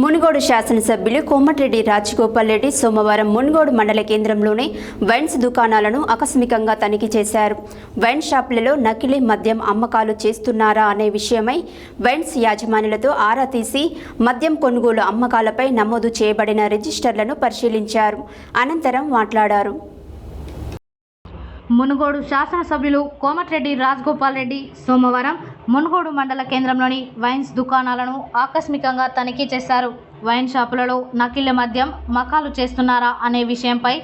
మునుగోడు శాసనసభ్యులు కోమటిరెడ్డి రాజగోపాల్ రెడ్డి సోమవారం మునుగోడు మండల కేంద్రంలోని వైన్స్ దుకాణాలను ఆకస్మికంగా తనిఖీ చేశారు. వైన్ షాపులలో నకిలీ మద్యం అమ్మకాలు చేస్తున్నారా అనే విషయమై వైన్స్ యాజమానులతో ఆరా తీసి మద్యం కొనుగోలు అమ్మకాలపై నమోదు చేయబడిన రిజిస్టర్లను పరిశీలించారు. అనంతరం మాట్లాడారు. మునుగోడు శాసనసభ్యులు కోమటిరెడ్డి రాజగోపాల్ రెడ్డి సోమవారం మునుగోడు మండల కేంద్రంలోని వైన్స్ దుకాణాలను ఆకస్మికంగా తనిఖీ చేశారు. వైన్ షాపులలో నకిలీ మద్యం మకాలు చేస్తున్నారా అనే విషయంపై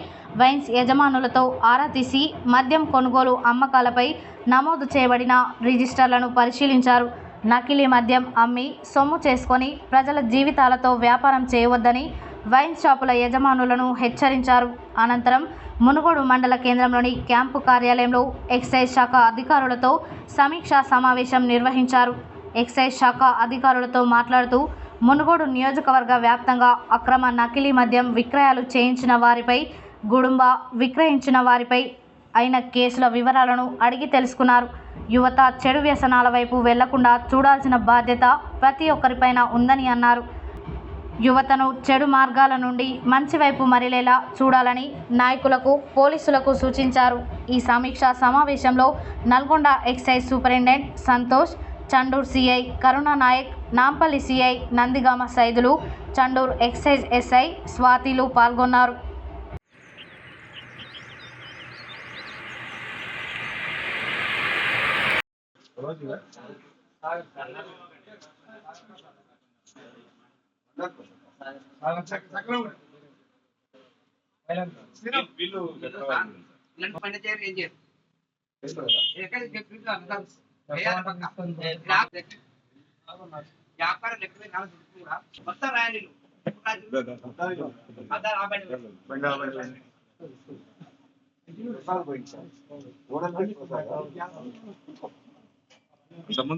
వైన్స్ యజమానులతో ఆరా తీసి మద్యం కొనుగోలు అమ్మకాలపై నమోదు చేయబడిన రిజిస్టర్లను పరిశీలించారు. నకిలీ మద్యం అమ్మి సొమ్ము చేసుకొని ప్రజల జీవితాలతో వ్యాపారం చేయవద్దని వైన్ షాపుల యజమానులను హెచ్చరించారు. అనంతరం మునుగోడు మండల కేంద్రంలోని క్యాంపు కార్యాలయంలో ఎక్సైజ్ శాఖ అధికారులతో సమీక్షా సమావేశం నిర్వహించారు. ఎక్సైజ్ శాఖ అధికారులతో మాట్లాడుతూ మునుగోడు నియోజకవర్గ వ్యాప్తంగా అక్రమ నకిలీ మద్యం విక్రయాలు చేయించిన వారిపై గుడుంబ విక్రయించిన వారిపై అయిన కేసుల వివరాలను అడిగి తెలుసుకున్నారు. యువత చెడు వ్యసనాల వైపు వెళ్ళకుండా చూడాల్సిన బాధ్యత ప్రతి ఒక్కరిపైన ఉందని అన్నారు. యువతను చెడు మార్గాల నుండి మంచి వైపు మరలేలా చూడాలని నాయకులకు పోలీసులకు సూచించారు. ఈ సమీక్షా సమావేశంలో Nalgonda excise superintendent Santosh Chandur CI Karunanayak Nampally CI Nandigama Saidulu Chandur excise SI స్వాతిలు పాల్గొన్నారు. వీళ్ళు వ్యాపారం ఎక్కడ నాలుగు కూడా మొత్తం రాయాలి అద్దాలు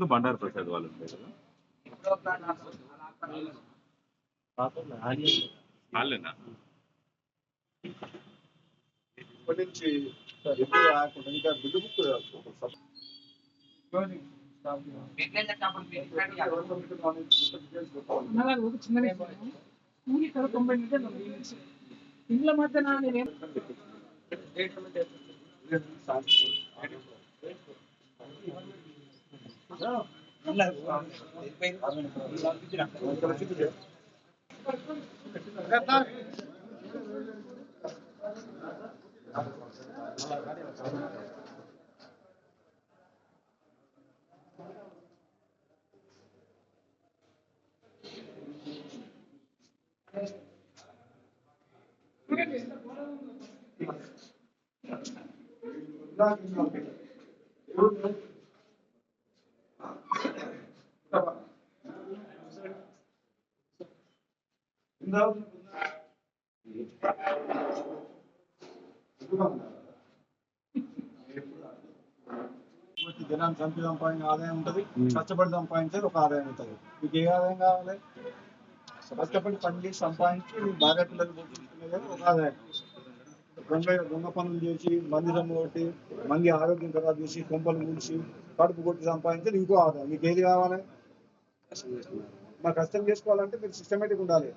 బండారు ప్రసాద్ వాళ్ళు ఉండే కదా ఇప్పుడు ఒక నాలుగు అలా ఆపండి. వాళ్ళేనా ఇప్పటి నుంచి ఎప్పుడు రాకుండా ఇంకా బిల్లు బుక్ చేసినప్పుడు మీరు ఇక్కడ అలాగే ఒక జనాన్ని చంపి సంపాదించిన ఆదాయం ఉంటుంది కష్టపడి సంపాదించేది ఒక ఆదాయం ఉంటుంది మీకు ఏ ఆదాయం కావాలి? కష్టపడి పని చేసి సంపాదించి బాగా పిల్లలు పోషించుకునేది ఒక ఆదాయం. దొంగ దొంగ పనులు చేసి మంది సొమ్ము కొట్టి మంది ఆరోగ్యం ఖరాబ్ చేసి కొంపలు మూసి కడుపు కొట్టి సంపాదించేది ఇంకో ఆదాయం. మీకు ఏది కావాలి? మా కష్టం చేసుకోవాలంటే మీరు సిస్టమేటిక్ ఉండాలి.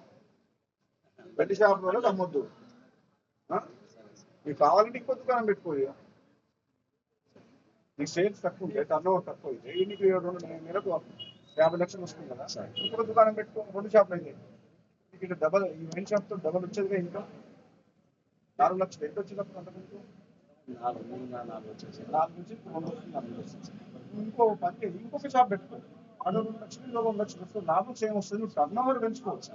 బెడ్ షాప్ వల్ల అమ్మొద్దు? మీకు కావాలంటే ఇంకో దుకాణం పెట్టుకోవాలి నీకు సేల్స్ తక్కువ ఉంటే టర్న్ ఓవర్ తక్కువ నీకు రెండు నెలకు యాభై లక్షలు వస్తుంది కదా. ఇంకో దుకాణం పెట్టుకో రెండు షాపులు అయితే నీకు ఇక్కడ డబల్ ఈ మెయిన్ షాప్తో డబల్ వచ్చేదిగా ఇంకా నాలుగు లక్షలు. ఎంత వచ్చింది అప్పుడు అంతకుముందు నాలుగు నుంచి రెండు వస్తుంది ఇంకో పని ఇంకొక షాప్ పెట్టుకో. అదో రెండు లక్షలు రెండు లక్షలు వస్తుంది. లాభం సేమ్ వస్తుంది. నువ్వు టర్న్ ఓవర్ పెంచుకోవచ్చు.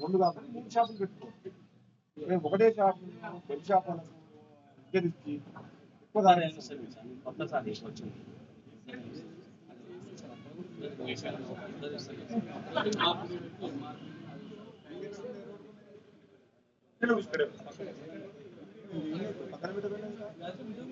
రెండు కాకుండా మూడు షాపులు పెట్టుకో రేపు ఒకటే షాప్ పెద్ద షాప్ అనుకో, ఇద్దరికి ఎక్కువ దాని పక్కన పెట్టబెట్టాలి